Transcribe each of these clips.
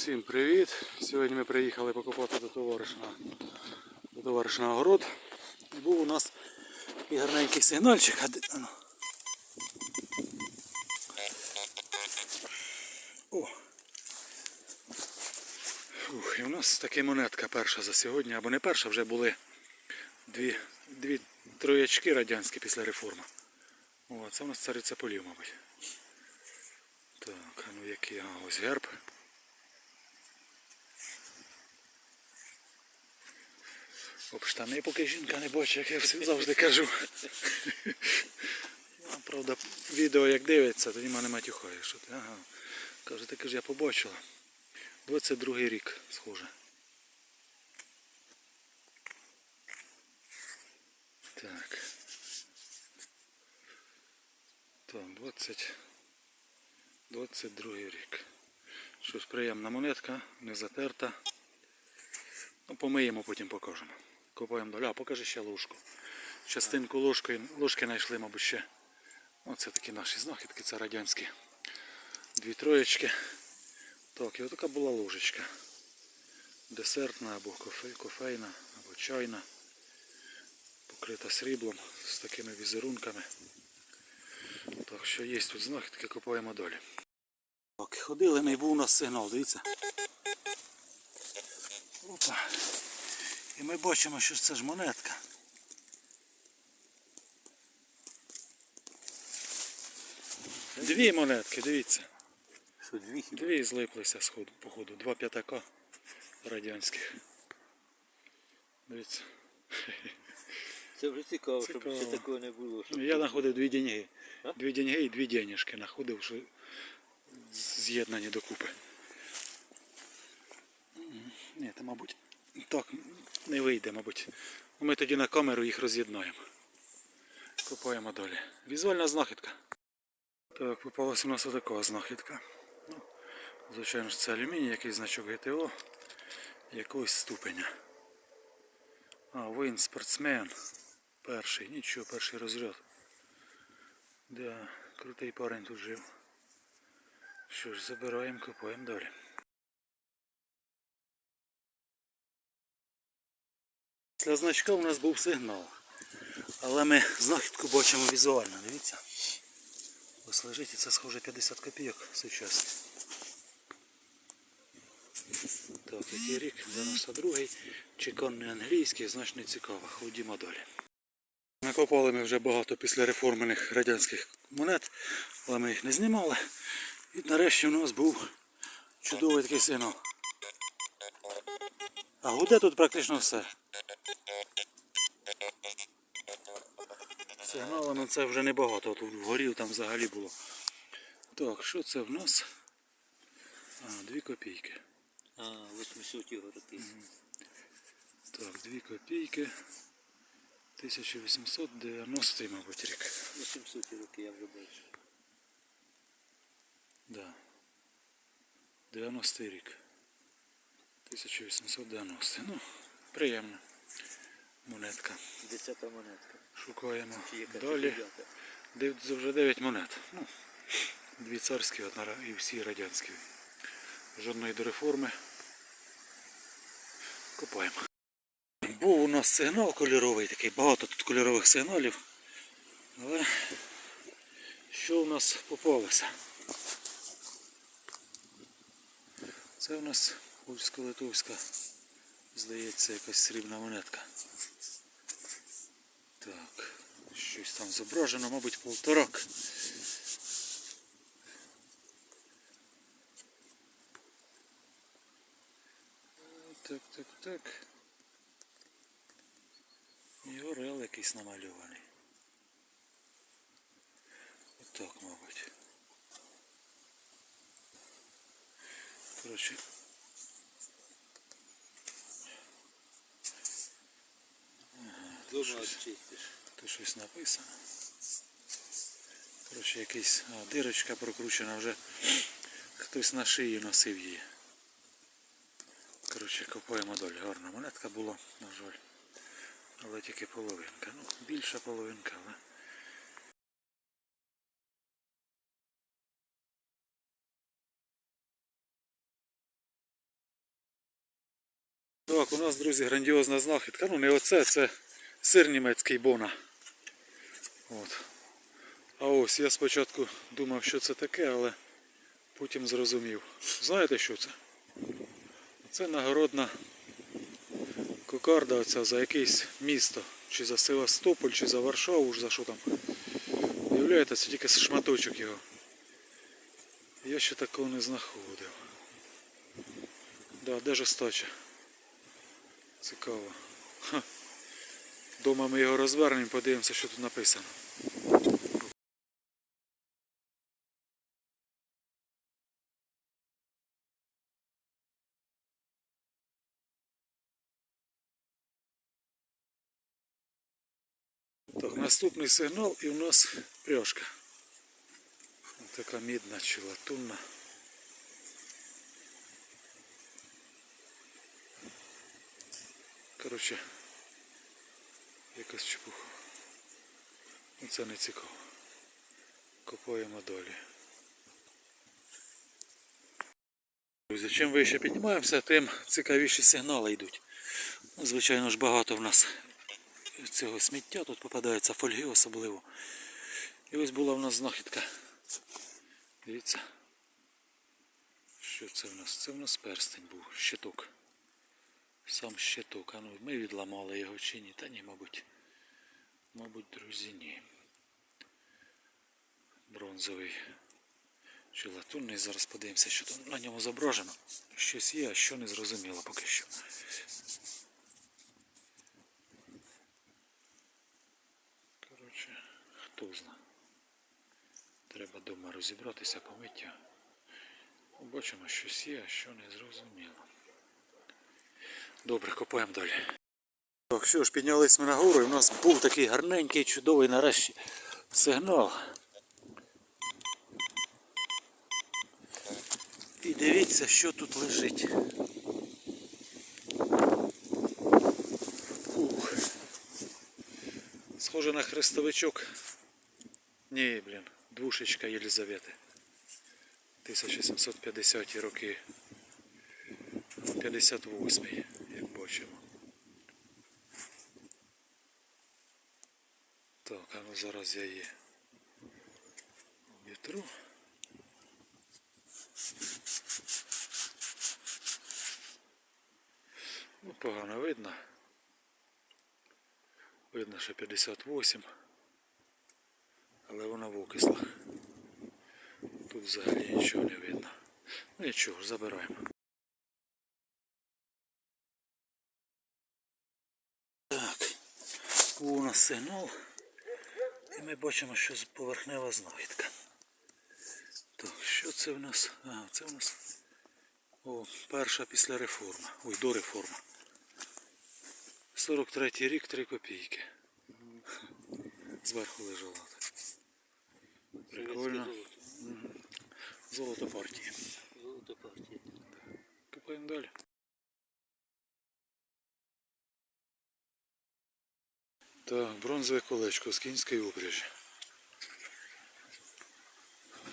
Всім привіт! Сьогодні ми приїхали покупати до товариша до товариша на огород. І був у нас такий гарненький сигнальчик. Ану. О! Ух, і у нас така монетка перша за сьогодні, або не перша, вже були дві, дві троячки радянські після реформи. О, це у нас цариця полів, мабуть. Так, ну який а, ось герб. Об штани поки жінка не бачить, як я завжди кажу. Правда, відео як дивиться, тоді мене матюхає, що ти. Ага. Каже, таки ж я побачила. 22 рік, схоже. Так. Так, 20. 22 рік. Щось приємна монетка, не затерта. Ну, помиємо, потім покажемо. Копаємо далі. А покажи ще ложку. Частинку ложки, ложки знайшли, мабуть, ще. Оце такі наші знахідки, це радянські. Дві троєчки. Так, і отака була ложечка. Десертна або кофейна, або чайна. Покрита сріблом з такими візерунками. Так що є тут знахідки, копаємо далі. Так, ходили ми був у нас сигнал, дивіться. Опа. І ми бачимо, що ж це ж монетка. Дві монетки, дивіться. Що дві хіба? Дві злиплися з ходу, походу. Два п'ятака радянських. Дивіться. Це вже цікаво, щоб ще такого не було. Щоб... Я знаходив дві деньги. А? Дві деньги і дві денежки знаходив, що з'єднані докупи. Ні, це, мабуть, так не вийде, мабуть. Ми тоді на камеру їх роз'єднаємо. Копаємо далі. Візуальна знахідка. Так, попалася у нас отака знахідка. Ну, звичайно ж, це алюміній, який значок ГТО якогось ступеня. А, воїн спортсмен. Перший, нічого, перший розряд. Да, крутий парень тут жив. Що ж, забираємо, копаємо далі. Після значка у нас був сигнал. Але ми знахідку бачимо візуально, дивіться. Ось лежить і це схоже 50 копійок сучасні. Так, який рік? 92-й. Чеканний англійський, значить не цікаво. Ходімо далі. Накопали ми вже багато після реформених радянських монет, але ми їх не знімали. І нарешті у нас був чудовий такий сигнал. А гуде тут практично все. Сигналу на це вже небагато, тут вгорів там взагалі було. Так, що це в нас? А, дві копійки. А, 800 його роки. Так, дві копійки. 1890, мабуть, рік. 800 роки я вже бачу. Да. 90 рік. 1890. Ну, приємно. Монетка. Десята монетка. Шукаємо далі. Дивіться, вже 9 монет. Ну, дві царські одна і всі радянські. Жодної до реформи. Копаємо. Був у нас сигнал кольоровий такий, багато тут кольорових сигналів. Але що у нас попалося? Це у нас польсько-литовська, здається, якась срібна монетка. Так, щось там зображено, мабуть, полторак. Так, так, так. І орел якийсь намальований. Отак, мабуть. Коротше. Щось. Тут щось написано. Коротше, якийсь а, дирочка прокручена вже. Хтось на шиї носив її. Коротше, копаємо далі. Гарна монетка була, на жаль. Але тільки половинка. Ну, більша половинка, але Так, у нас, друзі, грандіозна знахідка. Ну не оце, це сир німецький бона. От. А ось я спочатку думав, що це таке, але потім зрозумів. Знаєте, що це? Це нагородна кокарда оця за якесь місто. Чи за Севастополь, чи за Варшаву, за що там. Уявляєте, це тільки шматочок його. Я ще такого не знаходив. Да, де ж остача? Цікаво. Ха. Дома ми його розвернемо, подивимося, що тут написано. Так, наступний сигнал і у нас пряжка. Така мідна чи латунна. Коротше, якась чепуха. Ну це не цікаво. Копаємо далі. Друзі, чим вище піднімаємося, тим цікавіші сигнали йдуть. Ну, звичайно ж багато в нас цього сміття, тут попадаються фольги особливо. І ось була в нас знахідка. Дивіться. Що це в нас? Це в нас перстень був, щиток. Сам щиток. А ну ми відламали його чи ні? Та ні, мабуть. Мабуть, друзі, ні. Бронзовий чи латунний. Зараз подивимося, що там на ньому зображено. Щось є, а що не зрозуміло поки що. Коротше, хто зна. Треба вдома розібратися, помиття. Бачимо, щось є, а що не зрозуміло. Добре, копаємо далі. Так, що ж, піднялись ми нагору і в нас був такий гарненький, чудовий нарешті сигнал. І дивіться, що тут лежить. Ух. Схоже на хрестовичок. Ні, блін, двушечка Єлизавети. 1750 роки. 58, як бачимо. Так, а ну зараз я її вітру. Ну, погано видно. Видно, що 58. Але вона в окислах. Тут взагалі нічого не видно. Ну нічого, забираємо. Так, у нас сигнал. І ми бачимо, що поверхнева знахідка. Так, що це в нас? А, це в нас о, перша після реформи. Ой, до реформи. 43 рік, 3 копійки. Зверху лежала. Прикольно. Золото партії. Золото партії. Копаємо далі. Так, бронзове колечко з кінської упряжі.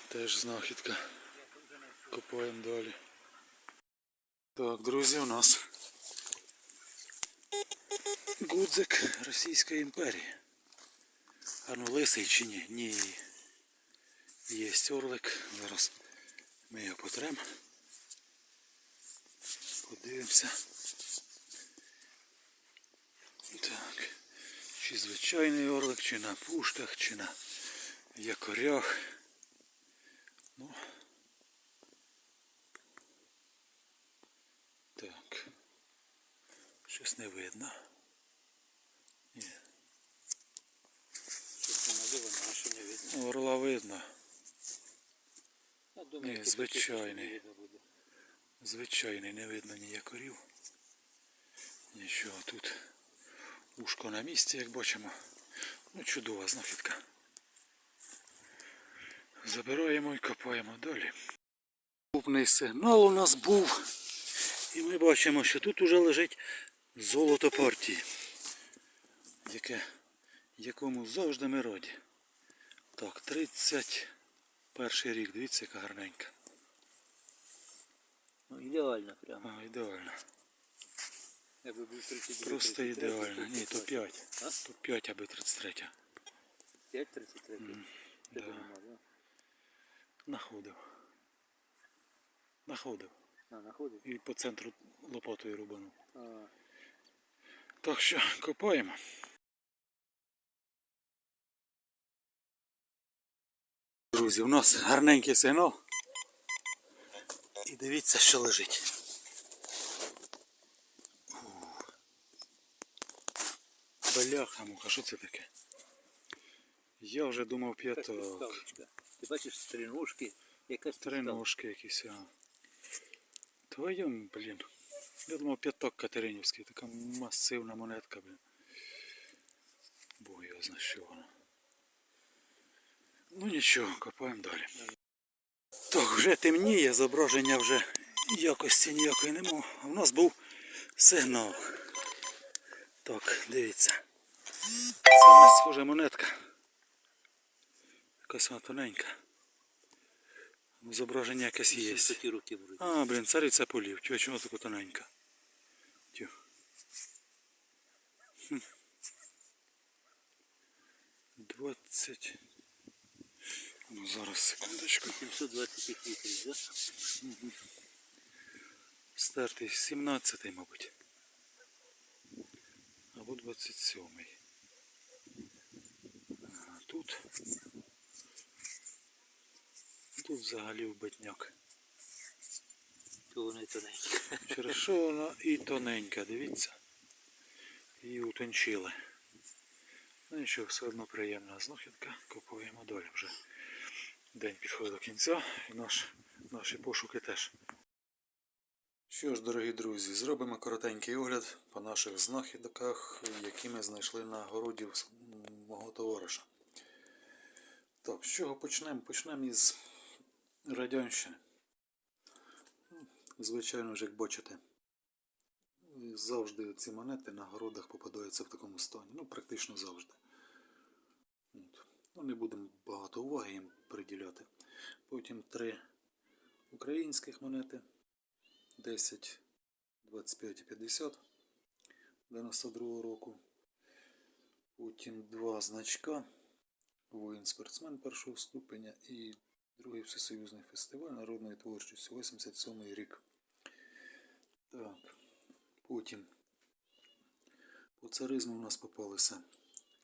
Теж знахідка. Копаємо далі. Так, друзі, у нас гудзик Російської імперії. А ну лисий чи ні? Ні. Є орлик. Зараз ми його потремо. Подивимося. Так. Чи звичайний орлик, чи на пушках, чи на якорях. Ну. Так. Щось не видно. Ні. Щось намальовано, а що не видно. Орла видно. Ні, звичайний. Звичайний, не видно ні якорів. Нічого тут. Ушко на місці, як бачимо. Ну, чудова знахідка. Забираємо і копаємо далі. Наступний сигнал у нас був. І ми бачимо, що тут уже лежить золото партії. Яке, якому завжди ми раді. Так, 31 рік, дивіться, яка гарненька. Ну, ідеально прямо. А, ідеально. Якби був 32, Просто 33, ідеально. Ні, то 5. А? То 5, аби 33. 5, 33. Тебе да. нема, да? Находив. Находив. А? І по центру лопатою рубанув. А, Так що копаємо. Друзі, у нас гарненький сигнал. І дивіться, що лежить. Бляха муха, що це таке? Я вже думав п'яток. Ти бачиш стріножки, якась Три якісь. А. Твоєм, блін. Я думав п'яток Катеринівський, така масивна монетка, блін. Бог його знає, що вона. Ну нічого, копаємо далі. Так, вже темніє, зображення вже якості ніякої нема. А в нас був сигнал. Так, дивіться. Це у нас схожа монетка. Якась вона тоненька. Зображення якесь є. 70 років вроді. А, блін, цариця полів. Чого чого така тоненька? Тю. Хм. 20. Ну, зараз секундочку. 720 літрів, да? Стартий 17, мабуть. Або 27. Тут. Тут взагалі вбитняк. То вони тоненькі. Через що вона і тоненька, дивіться. Її утончили. Ну нічого, все одно приємна знахідка. Купуємо далі вже. День підходить до кінця і наш, наші пошуки теж. Що ж, дорогі друзі, зробимо коротенький огляд по наших знахідках, які ми знайшли на городі мого товариша. Так, з чого почнемо? Почнемо із Радянщини. Звичайно ж, як бачите, завжди ці монети на городах попадаються в такому стані. Ну, практично завжди. От. Ну, не будемо багато уваги їм приділяти. Потім три українських монети. 10, 25 і 50 92 року. Потім два значка. Воїн-спортсмен першого ступеня і другий всесоюзний фестиваль народної творчості 87 рік. Так. Потім по царизму у нас попалися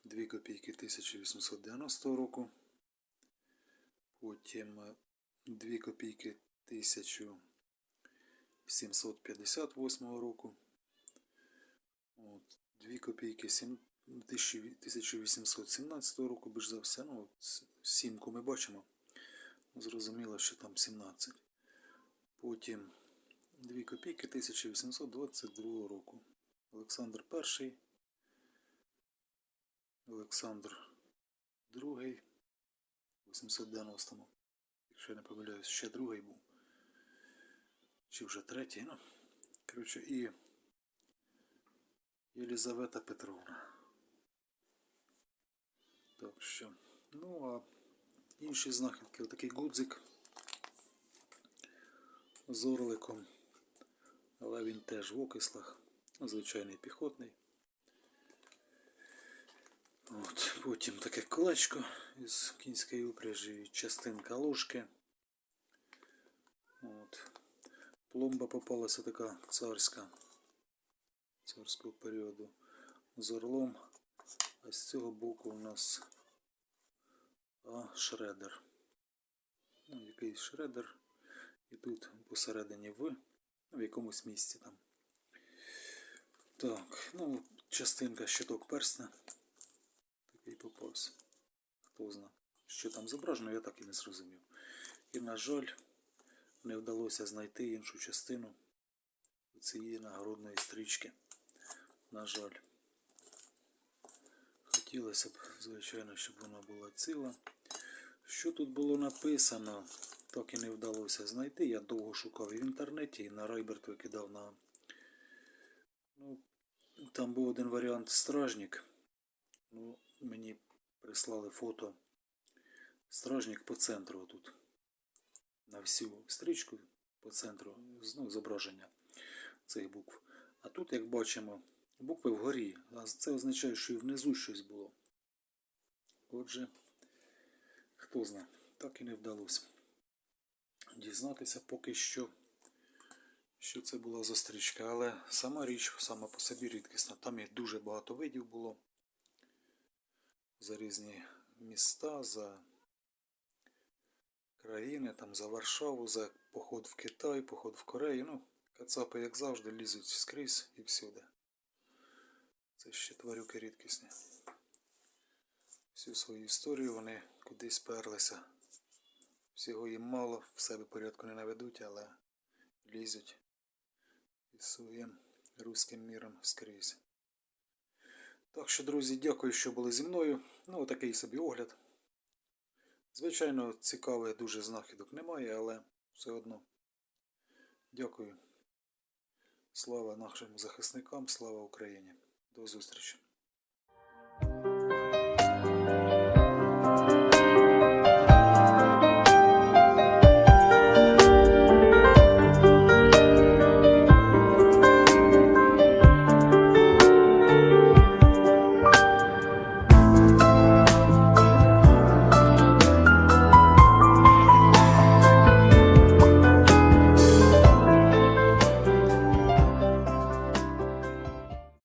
2 копійки 1890 року. Потім е, 2 копійки 1758 року. От, 2 копійки 1817 року, більш за все. Ну, сімку ми бачимо. Зрозуміло, що там 17. Потім 2 копійки 1822 року. Олександр І. Олександр II. 890-му. Якщо я не помиляюсь, ще другий був. Чи вже третій, ну. Коротше, і Єлізавета Петровна. Так що. Ну, а інші знахідки, отакий гудзик з орликом, але він теж в окислах, звичайний піхотний. От, потім таке колечко із кінської упряжі, частинка ложки. От. Пломба попалася така царська, царського періоду з орлом. А з цього боку у нас а, шредер. Ну, якийсь шредер. І тут посередині В, в якомусь місці там. Так, ну, частинка щиток персня. Такий попався. Хто зна, що там зображено, я так і не зрозумів. І, на жаль, не вдалося знайти іншу частину цієї нагородної стрічки. На жаль. Хотілося б, звичайно, щоб вона була ціла. Що тут було написано, так і не вдалося знайти. Я довго шукав і в інтернеті, і на Райберт викидав на. Ну, там був один варіант стражник. Ну, мені прислали фото. Стражник по центру тут. На всю стрічку по центру ну, зображення цих букв. А тут, як бачимо, букви вгорі. А це означає, що і внизу щось було. Отже, хто знає, так і не вдалося дізнатися поки що, що це була за стрічка. Але сама річ сама по собі рідкісна. Там їх дуже багато видів було. За різні міста, за країни, там за Варшаву, за поход в Китай, поход в Корею. Ну, кацапи, як завжди, лізуть скрізь і всюди. Це ще тварюки рідкісні. Всю свою історію вони кудись перлися. Всього їм мало, в себе порядку не наведуть, але лізуть із своїм руським міром скрізь. Так що, друзі, дякую, що були зі мною. Ну, такий собі огляд. Звичайно, цікавих дуже знахідок немає, але все одно. Дякую. Слава нашим захисникам, слава Україні. До зустрічі.